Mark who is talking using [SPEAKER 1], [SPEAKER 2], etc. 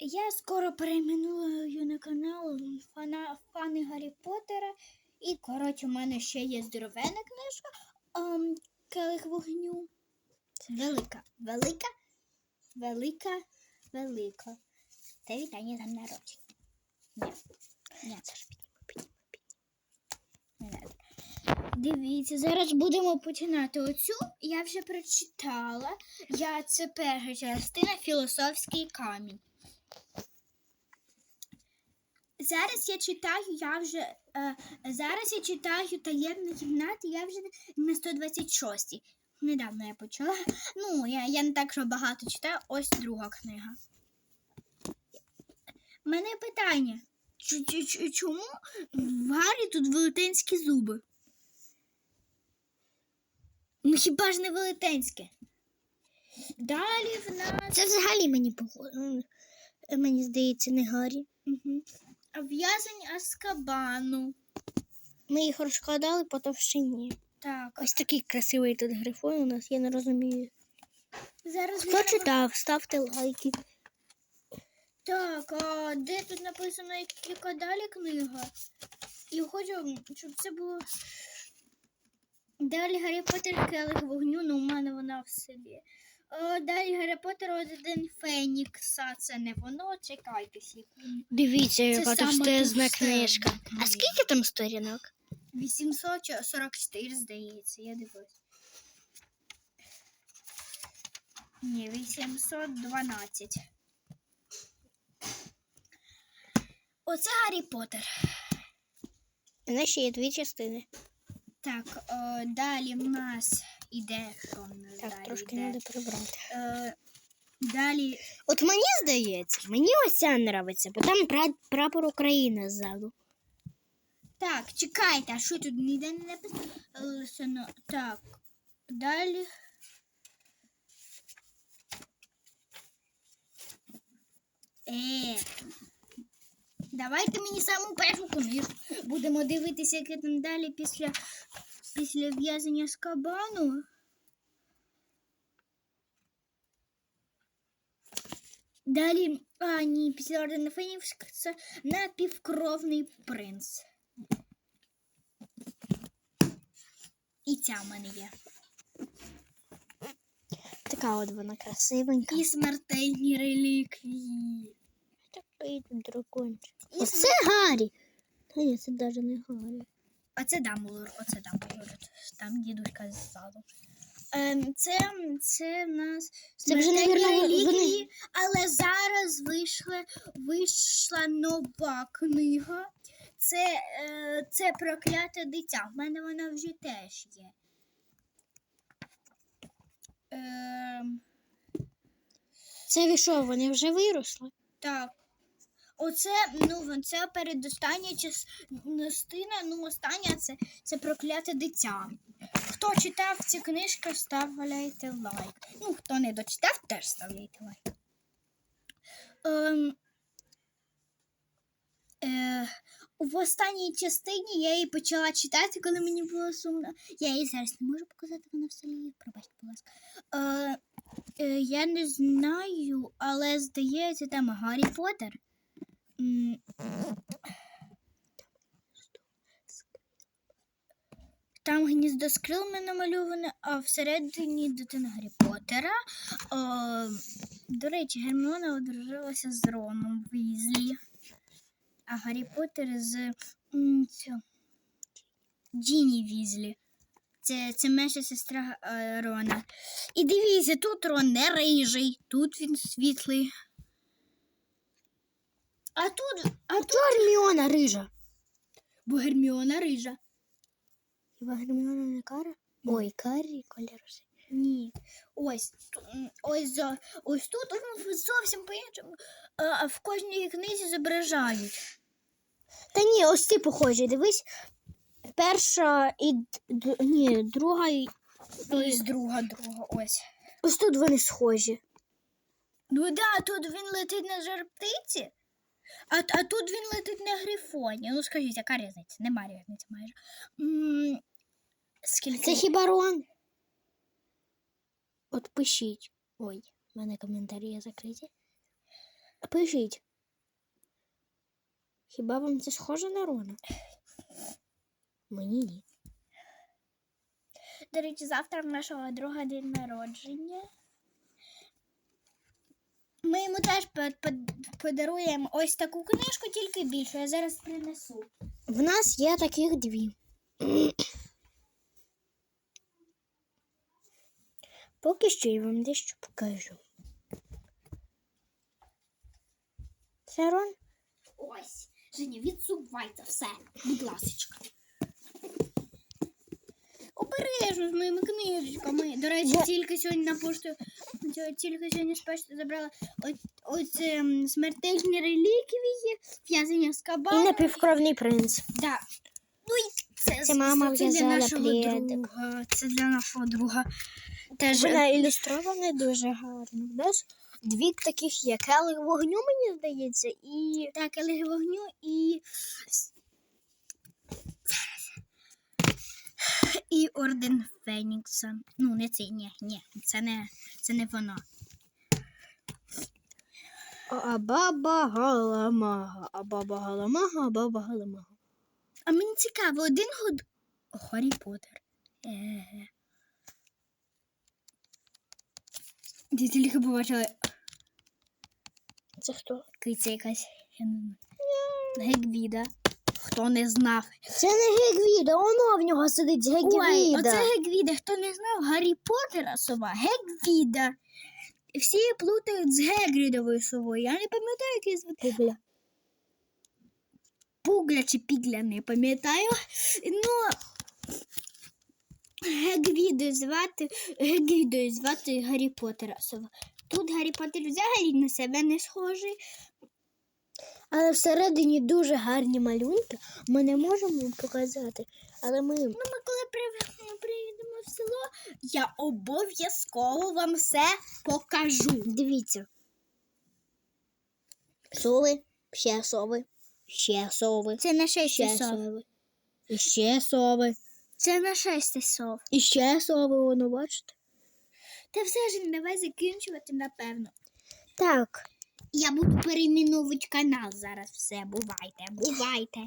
[SPEAKER 1] Я скоро перейменую на канал фана, фани Гаррі Поттера. І, коротше, у мене ще є здоровенна книжка ем, Келих вогню. Велика, велика, велика, велика. Це вітання там народження. Ні. Ні, це ж підніми, підніми, підніми. Дивіться, зараз будемо починати оцю. Я вже прочитала. Я це перша частина філософський камінь. Зараз я читаю, я вже е, зараз я читаю таємні кімнати, я вже на 126. Недавно я почала. Ну, я, я не так, що багато читаю. Ось друга книга. У мене питання. Чу- чу- чу- Чому в Гаррі тут велетенські зуби? Ну хіба ж не велетенське? Далі в нас.
[SPEAKER 2] Це взагалі мені похоже. Мені здається, не Гаррі.
[SPEAKER 1] Угу. В'язень Аскабану.
[SPEAKER 2] Ми їх розкладали по товщині.
[SPEAKER 1] Так.
[SPEAKER 2] Ось такий красивий тут грифон у нас, я не розумію.
[SPEAKER 1] Зараз
[SPEAKER 2] Хто
[SPEAKER 1] глянемо.
[SPEAKER 2] читав, ставте лайки.
[SPEAKER 1] Так, а де тут написано, яка далі книга? І хочу, щоб це було. Далі Гаррі Поттер келих вогню, ну у мене вона в селі. О, далі Гаррі Поттер один Фенікса. Це не воно, чекайте секунду.
[SPEAKER 2] Дивіться, яка товстезна книжка. А скільки там сторінок?
[SPEAKER 1] 844, здається, я дивлюсь. Ні, 812. Оце Гаррі Поттер.
[SPEAKER 2] У нас ще є дві частини.
[SPEAKER 1] Так, е, далі в нас іде. Що нас
[SPEAKER 2] Так,
[SPEAKER 1] далі
[SPEAKER 2] трошки
[SPEAKER 1] йде?
[SPEAKER 2] треба прибрати.
[SPEAKER 1] Е, далі.
[SPEAKER 2] От мені здається, мені ось ця нравиться, бо там пра- прапор України ззаду.
[SPEAKER 1] Так, чекайте, а що тут ніде не написано? Так, далі. Е, давайте мені саму першу книжку. Будемо дивитися, яке там далі після, після в'язання з кабану. Далі, а ні, після ордена фенів це напівкровний принц. І ця в мене є.
[SPEAKER 2] Така от вона красивенька.
[SPEAKER 1] І смертельні реліквії.
[SPEAKER 2] Такий тут дракончик. Оце Гаррі. Та ні, це навіть не Гаррі.
[SPEAKER 1] Оце Дамблдор, оце Дамблдор. Там дідуська ззаду. Ем, це, це в нас
[SPEAKER 2] Це вже,
[SPEAKER 1] смертельні
[SPEAKER 2] навірно,
[SPEAKER 1] реліквії,
[SPEAKER 2] вони-
[SPEAKER 1] але зараз вийшла, вийшла нова книга. Це, е, це прокляте дитя. В мене вона вже теж є. Ем,
[SPEAKER 2] Це ви що, вони вже виросли?
[SPEAKER 1] Так. Оце, ну, це передостання частина, ну, остання це, це прокляте дитя. Хто читав ці книжки, ставляйте лайк. Ну, хто не дочитав, теж ставляйте лайк. Ем, е, в останній частині я її почала читати, коли мені було сумно. Я її зараз не можу показати, вона в селі. Пробачте, будь ласка. Е, е, я не знаю, але здається, там Гаррі Поттер. Там гніздо з крилами намальоване, а всередині дитина Гаррі Поттера. О, до речі, Герміона одружилася з Роном Візлі. А Гаррі Поттер з м, Джіні Візлі. Це, це менша сестра е, Рона. І дивіться, тут Рон не рижий, тут він світлий. А тут, а тут
[SPEAKER 2] Герміона рижа.
[SPEAKER 1] бо Герміона рижа.
[SPEAKER 2] Хіба Герміона не кара? Ой, карі колір.
[SPEAKER 1] Ні. Ось, ось, за- ось тут ну, зовсім по-іншому. В кожній книзі зображають.
[SPEAKER 2] Та ні, ось ці похожі, дивись. Перша і ні, друга і.
[SPEAKER 1] Ось друга, друга, ось.
[SPEAKER 2] Ось тут вони схожі.
[SPEAKER 1] Ну так, да, тут він летить на жар-птиці, а, а тут він летить на грифоні. Ну скажіть, яка різниця? Нема різниці майже. М, Скільки?
[SPEAKER 2] Це хіба Рон? От пишіть. Ой, в мене коментарі закриті. Пишіть. Хіба вам це схоже на Рона? Мені ні.
[SPEAKER 1] До речі, завтра в нашого друга день народження. Йому теж по- по- подаруємо ось таку книжку, тільки більшу. Я зараз принесу.
[SPEAKER 2] В нас є таких дві. Поки що я вам дещо покажу. Це Рон?
[SPEAKER 1] Ось. Женя, відсувайте все, будь ласочка. Обережно з моїми книжечками. До речі, тільки сьогодні на пошту, тільки сьогодні з почти забрала ось ем, смертельні реліквії, в'язання з
[SPEAKER 2] І
[SPEAKER 1] кабаном.
[SPEAKER 2] напівкровний принц.
[SPEAKER 1] Да. Ну, і це,
[SPEAKER 2] Це мама
[SPEAKER 1] це для нашого
[SPEAKER 2] пледик.
[SPEAKER 1] друга. Це для нашого друга. Теж
[SPEAKER 2] Вона ілюстрована дуже гарно. Нас дві таких є. Келих вогню, мені здається, і
[SPEAKER 1] так, але вогню і. І орден Фенікса. Ну, не цей, ні, ні, це не, це не воно.
[SPEAKER 2] а баба галамага, а баба галамага, а баба галамага.
[SPEAKER 1] А мені цікаво, один год. О, Гаррі Поттер. Е-ге. Ти тільки побачила
[SPEAKER 2] Це хто?
[SPEAKER 1] киця якась. я не знаю. Геквіда. Хто не знав.
[SPEAKER 2] Це не Гегвіда, воно в нього сидить
[SPEAKER 1] Ой,
[SPEAKER 2] Гегвіда.
[SPEAKER 1] оце Геквіда. Хто не знав, Гаррі Поттера сова. Геквіда. Всі плутають з Гегрідовою совою. Я не пам'ятаю, як її звати.
[SPEAKER 2] Гегля.
[SPEAKER 1] Пугля чи пігля, не пам'ятаю. Ну, Гегвідою звати, Гегвідою звати Гаррі Поттера сова. Тут Гаррі Поттер взагалі на себе не схожий.
[SPEAKER 2] Але всередині дуже гарні малюнки. Ми не можемо вам показати. Але ми
[SPEAKER 1] Ну, ми коли приїдемо в село, я обов'язково вам все покажу.
[SPEAKER 2] дивіться. Сови, ще сови, ще сови,
[SPEAKER 1] Це на шесте
[SPEAKER 2] ще сови. І ще сови.
[SPEAKER 1] Це на шесте сов.
[SPEAKER 2] І ще сови, воно бачите?
[SPEAKER 1] Та все ж давай закінчувати, напевно.
[SPEAKER 2] Так.
[SPEAKER 1] Я буду перейменовувати канал зараз. Все, бувайте, бувайте.